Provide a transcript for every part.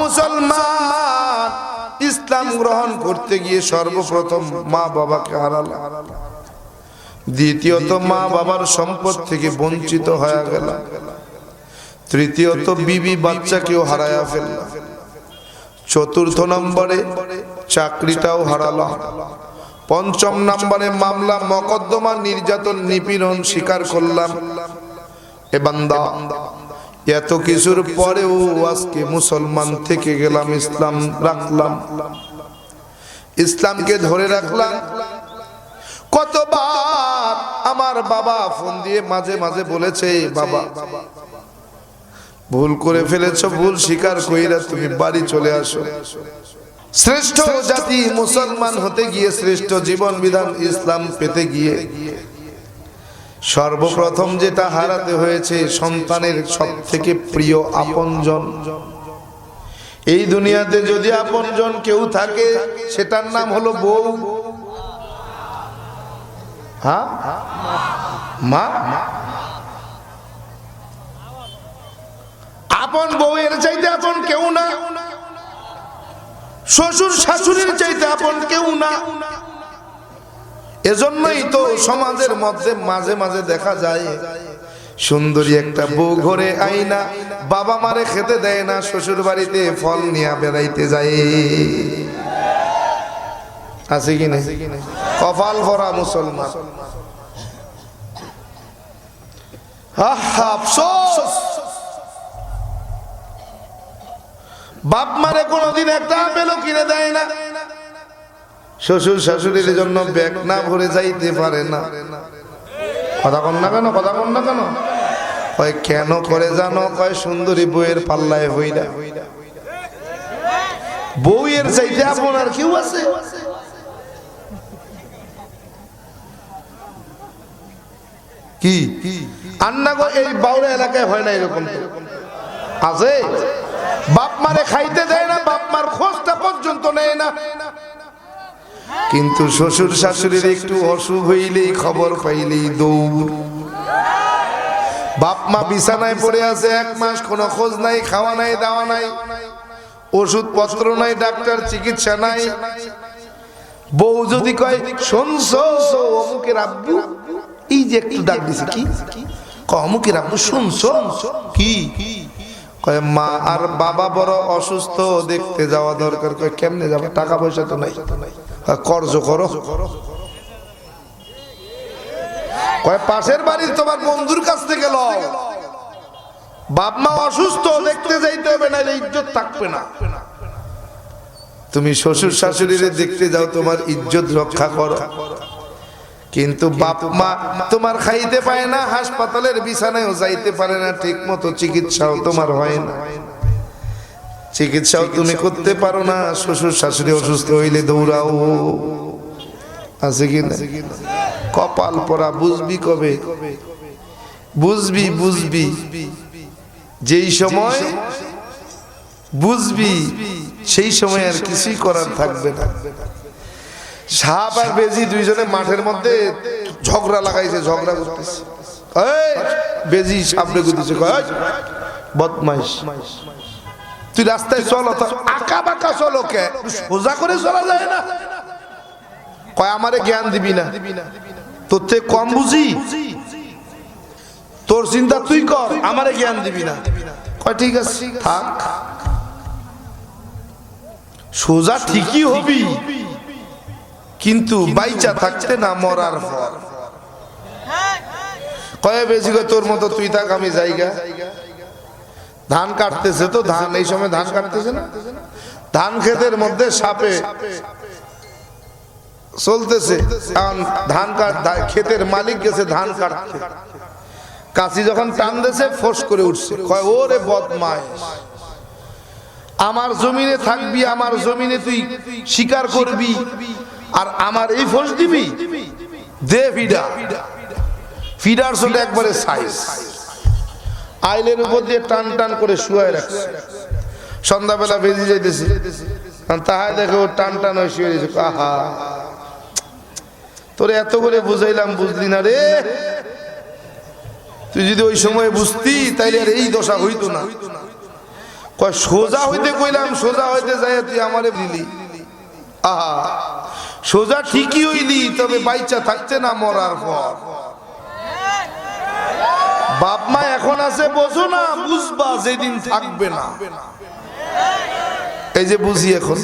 মুসলমান, ইসলাম গ্রহণ করতে গিয়ে সর্বপ্রথম মা বাবাকে হারালাম দ্বিতীয়ত মা বাবার সম্পদ থেকে বঞ্চিত হয়ে গেল। তৃতীয়ত বিবি বাচ্চাকেও হারায়া ফেললাম চতুর্থ নম্বরে চাকরিটাও হারালাম পঞ্চম নম্বরে মামলা, মকদ্দমা, নির্যাতন, নিপীড়ন স্বীকার করলাম। এ বান্দা এত কিছুর পরেও আজকে মুসলমান থেকে গেলাম ইসলাম রাখলাম। ইসলামকে ধরে রাখলাম। কতবার আমার বাবা ফোন দিয়ে মাঝে মাঝে বলেছে বাবা, ভুল করে ফেলেছ, ভুল স্বীকার কইরা তুমি বাড়ি চলে আসো। শ্রেষ্ঠ জাতি মুসলমান হতে গিয়ে শ্রেষ্ঠ জীবন বিধান ইসলাম পেতে গিয়ে সর্বপ্রথম যেটা হারাতে হয়েছে সন্তানের সব থেকে প্রিয় আপনজন। এই দুনিয়াতে যদি আপনজন কেউ থাকে, সেটার নাম হলো বউ। হ্যাঁ? মা? আপন বউয়ের চাইতে আপন কেউ না। শ্বশুর শাশুড়ির চাইতে আপন কেউ না। এজন্যই তো সমাজের মধ্যে মাঝে মাঝে দেখা যায়। সুন্দরী একটা বউ ঘরে আইনা বাবা মারে খেতে দেয় না শ্বশুর বাড়িতে ফল নিয়ে বেড়াইতে যায়। আছে কি না কপাল ভরা মুসলমান। আফসোস। বাপ মারে কোনোদিন একটা আপেলও কিনে দেয় না। শ্বশুর শাশুড়ির জন্য ব্যাগ না ভরে যাইতে পারে না। কথা কন না কেন? কথা কন না কেন? কয়, কেন করে জানো? কয়, সুন্দরী বইয়ের পাল্লায় হইলা বউয়ের চাইতে আপনার কেউ আছে? কি? আন্না গো, এই বাউরা এলাকায় হয় না এরকম আছে? বাপ মারে খাইতে দেয় না, বাপ মার খোঁজটা পর্যন্ত নেয় না। কিন্তু শ্বশুর শাশুড়ির একটু অসুখ হইলেই খবর পাইলেই দৌড়। বাপ মা বিছানায় পড়ে আছে এক মাস কোনো খোঁজ নাই খাওয়া নাই দাওয়া নাই ওষুধ পত্র নাই ডাক্তার চিকিৎসা নাই। বউ যদি কয় শুনছো অমুকের আব্বু? এই যে একটু ডাক দিছে কি? অমুকের আব্বু শুনছো? কি? মা আর বাবা বড় অসুস্থ দেখতে যাওয়া দরকার। কেমনে যাবে? টাকা পয়সা তো নাই। কয়, কর্জ করো। কয়, পাশের বাড়ির তোমার বন্ধুর কাছ থেকে লও। বাপ মা অসুস্থ, দেখতে যাইতে হবে না ইজ্জত থাকবে না। তুমি শ্বশুর শাশুড়িরে দেখতে যাও, তোমার ইজ্জত রক্ষা করো। কিন্তু বাপ মা তোমার খাইতে পায় না, হাসপাতালের বিছানায়ও যাইতে পারে না ঠিক মতো চিকিৎসাও তোমার হয় না। চিকিৎসাও তুমি করতে পারো না শ্বশুর শাশুড়ি অসুস্থ হইলে দৌড়াও। আছে কি না? কপাল পরা বুঝবি কবে? বুঝবি বুঝবি। যেই সময় বুঝবি সেই সময় আর কিছুই করার থাকবে না। সাপ আর বেজি দুইজনে মাঠের মধ্যে ঝগড়া লাগাইছে ঝগড়া করতেছে। বেজি সাপড়ে "এই, বদমাইশ। তুই রাস্তায় চলো তো আঁকা বাঁকা চলো কে সোজা করে চলা যায় না। কয় আমারে জ্ঞান দিবি না। তোর থেকে কম বুঝি? তোর চিন্তা তুই কর আমারে জ্ঞান দিবি না। কয় ঠিক আছে থাক। সোজা ঠিকই হবি। কিন্তু বাইচা থাকতে না মরার পর। কয়ে বেশি তোর মতো তুই থাক আমি জায়গা ধান কাটতেছে তো ধান, এই সময় ধান কাটতেছে না? ধান ক্ষেতের মধ্যে সাপে চলতেছে। ধান ক্ষেতের মালিক গেছে ধান কাটতে। কাশি যখন টান দিয়েছে ফোর্স করে উঠছে। ওরে বদমাইশ আমার জমিনে থাকবি, আমার জমিনে তুই শিকার করবি, আর আমার এই ফোর্স দিবি? দে ফিডা। ফিডার একবারে সাইজ। আইলের উপর দিয়ে টান টান করে শুয়ে রাখছে। সন্ধ্যাবেলা বেজে যাইতেছে। তাহাই দেখে ও টান টান হয়ে শুয়ে দিয়েছে আহা। তোরে এত করে বুঝাইলাম, বুঝলি না রে? তুই যদি ওই সময় বুঝতি, তাইলে আর এই দশা হইতো না। সোজা হইতে কইলাম, সোজা হইতে যাই তুই আমারে দিলি। আহা। সোজা ঠিকই হইলি, তবে বাইচা থাকছে না মরার পর। বাপ মা এখন আছে, বোঝো না, বুঝবা যেদিন থাকবে না। এই যে বুঝি এখন।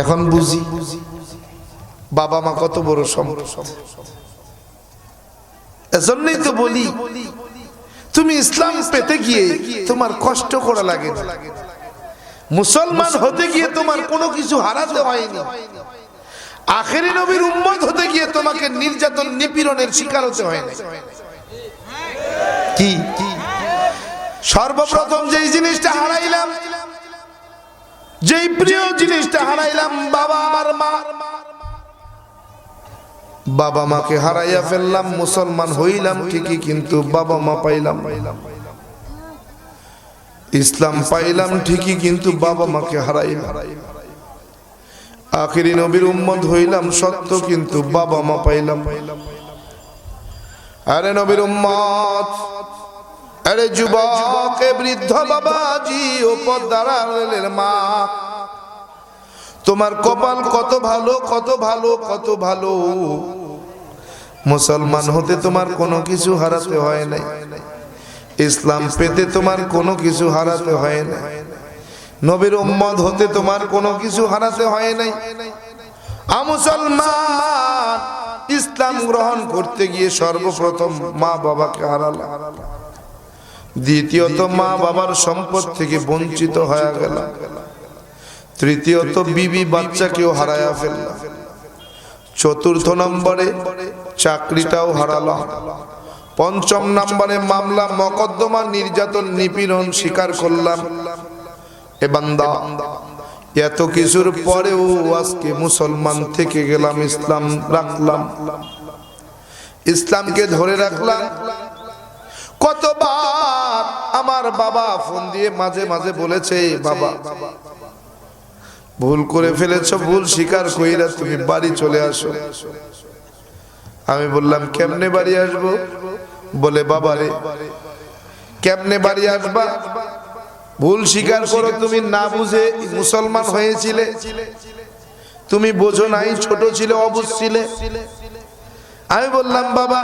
এখন বুঝি। বাবা মা কত বড় সম্পদ। এজন্যই তো বলি, তুমি ইসলাম পেতে গিয়ে তোমার কষ্ট করা লাগে মুসলমান হতে গিয়ে তোমার কোনো কিছু হারাতে হয়নি। আখেরি নবীর উম্মত হতে গিয়ে তোমাকে নির্যাতন, নিপীড়নের শিকার হতে হয় না কি? সর্বপ্রথম যেই জিনিসটা হারাইলাম, যেই প্রিয় জিনিসটা হারাইলাম, বাবা আর মা। বাবা মাকে হারাইয়া ফেললাম, মুসলমান হইলাম ঠিকই, কিন্তু বাবা মা পাইলাম ইসলাম পাইলাম ঠিকই, কিন্তু বাবা মাকে হারাইলাম। আখিরি নবীর উম্মত হইলাম সত্য, কিন্তু বাবা মা পাইলাম। আরে নবীর উম্মত, আরে যুবক বৃদ্ধ বাবাজি, ও পদ্মারের মা। তোমার কপাল কত ভালো কত ভালো কত ভালো। মুসলমান হতে তোমার কোনো কিছু হারাতে হয় নাই। ইসলাম পেতে তোমার কোনো কিছু হারাতে হয় নাই। নবীর উম্মত হতে তোমার কোনো কিছু হারাতে হয় নাই। মুসলমান ইসলাম গ্রহণ করতে গিয়ে সর্বপ্রথম মা বাবাকে হারালাম দ্বিতীয়ত মা বাবার সম্পদ থেকে বঞ্চিত হয়ে গেল। তৃতীয়ত বিবি বাচ্চাকেও হারায়া ফেললাম চতুর্থ নম্বরে চাকরিটাও হারালাম পঞ্চম নম্বরে মামলা, মকদ্দমা, নির্যাতন, নিপীড়ন স্বীকার করলাম। এ বান্দা, এত কিছুর পরেও আজকে মুসলমান থেকে গেলাম, ইসলাম রাখলাম। ইসলামকে ধরে রাখলাম। কতবার আমার বাবা ফোন দিয়ে মাঝে মাঝে বলেছে বাবা, ভুল করে ফেলেছ, ভুল স্বীকার কইরা তুমি বাড়ি চলে আসো। আমি বললাম, কেমনে বাড়ি আসব? বলে, বাবারে, কেমনে বাড়ি আসবা? ভুল স্বীকার করো, তুমি না বুঝে মুসলমান হয়েছিলে। তুমি বোঝো নাই, ছোট ছিলে অবুঝ ছিলে। আমি বললাম, বাবা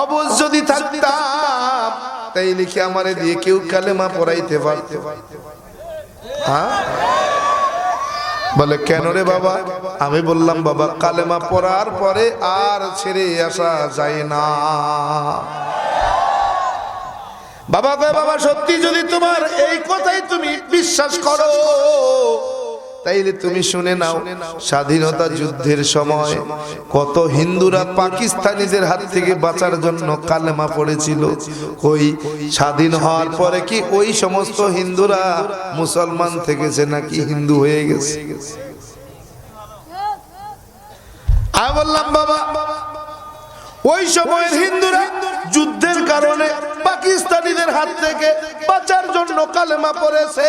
অবুঝ যদি থাকতাম, তাই লিখে আমারে দিয়ে কেউ কালেমা পড়াইতে পারত। হ্যাঁ? বলে, কেন রে বাবা? আমি বললাম, বাবা, কালেমা পড়ার পরে আর ছেড়ে আসা যায় না। বাবা কয়, বাবা, সত্যি যদি তোমার এই কথাই তুমি বিশ্বাস করো, তাইলে তুমি শুনে নাও, স্বাধীনতা যুদ্ধের সময় কত হিন্দুরা পাকিস্তানিদের হাত থেকে বাঁচার জন্য কালেমা পড়েছিল। ওই স্বাধীন হওয়ার পরে কি ওই সমস্ত হিন্দুরা মুসলমান থেকেছে নাকি হিন্দু হয়ে গেছে? আমি বললাম, বাবা, ওই সময়ের হিন্দুরা যুদ্ধের কারণে পাকিস্তানিদের হাত থেকে বাঁচার জন্য কালেমা পড়েছে।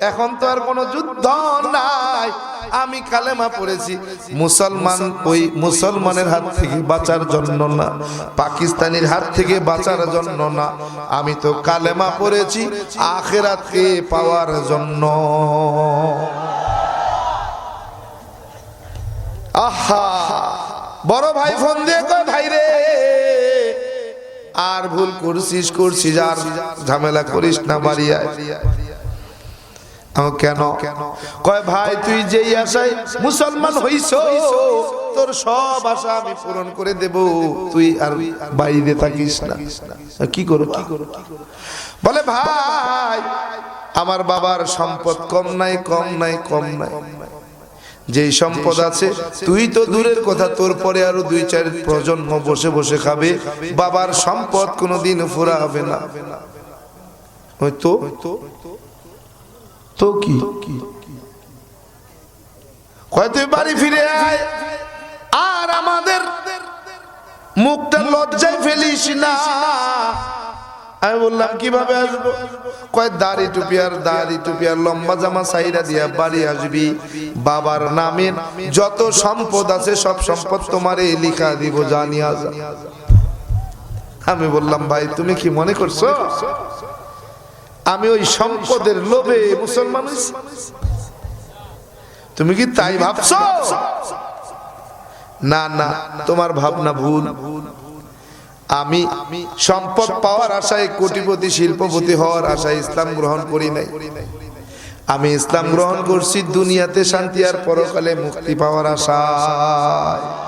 এখন তো আর কোনো যুদ্ধ নাই। আমি কালেমা পড়েছি। মুসলমান ওই মুসলমানের হাত থেকে বাঁচার জন্য না, পাকিস্তানির হাত থেকে বাঁচার জন্য না। আমি তো কালেমা পড়েছি আখেরাতকে পাওয়ার জন্য। আহা! বড় ভাই ফোন দিয়ে কয়, ভাই রে! আর ভুল করছিস করছিস, আর ঝামেলা করিস না বাড়ি আয় আমি কেন? কয়, ভাই, তুই যেই আশায় মুসলমান হইছ, তোর সব আশা আমি পূরণ করে দেব। তুই আর বাইরে থাকিস না। কি করো কি করো বলে, ভাই, আমার বাবার সম্পদ কম নাই কম নাই কম নাই। যেই সম্পদ আছে তুই তো দূরের কথা তোর পরে আরও দুই চার প্রজন্ম বসে বসে খাবে বাবার সম্পদ কোনোদিন ফুরা হবে না। ওই তো কি? কয় তুই বাড়ি ফিরে আয়। আর আমাদের মুখটা লজ্জায় ফেলিস না। আমি বললাম, কীভাবে আসব? কয়, দাড়ি টুপি আর দাড়ি টুপি আর লম্বা জামা সাইরা দিয়া বাড়ি আসবি। বাবার নামে যত সম্পদ আছে সব সম্পদ তোমার এই লিখা দিব, জানিয়া আমি বললাম, ভাই, তুমি কি মনে করছ? আমি ওই সম্পদের লোভে মুসলমান তুমি কি তাই ভাবছ? না না, তোমার ভাবনা ভুল। আমি সম্পদ পাওয়ার আশায় কোটিপতি, শিল্পপতি হওয়ার আশায় ইসলাম গ্রহণ করি নাই। আমি ইসলাম গ্রহণ করছি দুনিয়াতে শান্তি আর পরকালে মুক্তি পাওয়ার আশায়।